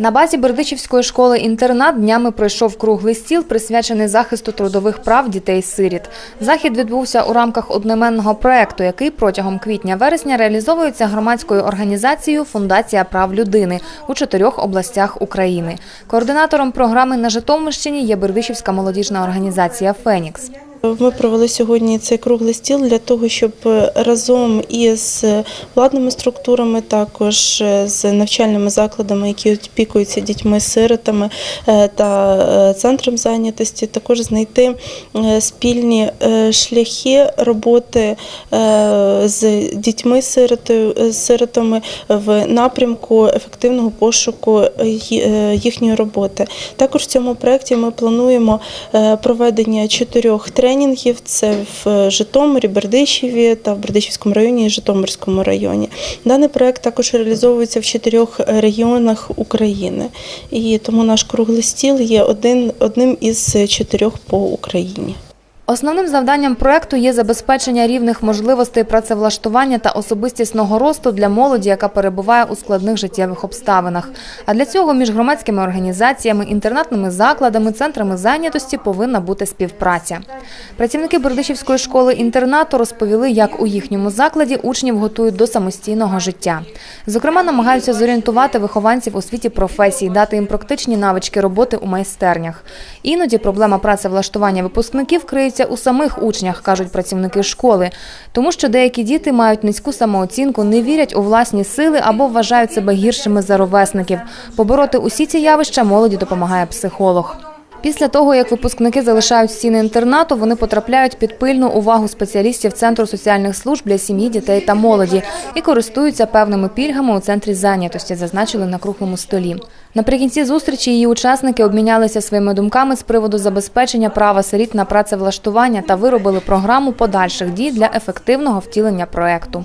На базі Бердичівської школи інтернат днями пройшов круглий стіл, присвячений захисту трудових прав дітей-сиріт. Захід відбувся у рамках одноіменного проекту, який протягом квітня-вересня реалізовується громадською організацією Фундація прав людини у чотирьох областях України. Координатором програми на Житомирщині є Бердичівська молодіжна організація Фенікс. Ми провели сьогодні цей круглий стіл для того, щоб разом із владними структурами, також з навчальними закладами, які опікуються дітьми-сиротами е, та е, центром зайнятості, також знайти е, спільні е, шляхи роботи е, з дітьми-сиротами в напрямку ефективного пошуку е, їхньої роботи. Також в цьому проєкті ми плануємо е, проведення чотирьох тренінгів. Це в Житомирі, Бердичеві та в Бердичівському районі і Житомирському районі. Даний проект також реалізовується в чотирьох регіонах України. І тому наш круглий стіл є один, одним із чотирьох по Україні. Основним завданням проекту є забезпечення рівних можливостей працевлаштування та особистісного росту для молоді, яка перебуває у складних життєвих обставинах. А для цього між громадськими організаціями, інтернатними закладами, центрами зайнятості повинна бути співпраця. Працівники Бердичівської школи інтернату розповіли, як у їхньому закладі учнів готують до самостійного життя. Зокрема, намагаються зорієнтувати вихованців у світі професій, дати їм практичні навички роботи у майстернях. Іноді проблема працевлаштування випускників криється у самих учнях, кажуть працівники школи, тому що деякі діти мають низьку самооцінку, не вірять у власні сили або вважають себе гіршими за ровесників. Побороти усі ці явища молоді допомагає психолог. Після того, як випускники залишають стіни інтернату, вони потрапляють під пильну увагу спеціалістів Центру соціальних служб для сім'ї, дітей та молоді і користуються певними пільгами у центрі зайнятості, зазначили на круглому столі. Наприкінці зустрічі її учасники обмінялися своїми думками з приводу забезпечення права сиріт на працевлаштування та виробили програму подальших дій для ефективного втілення проекту.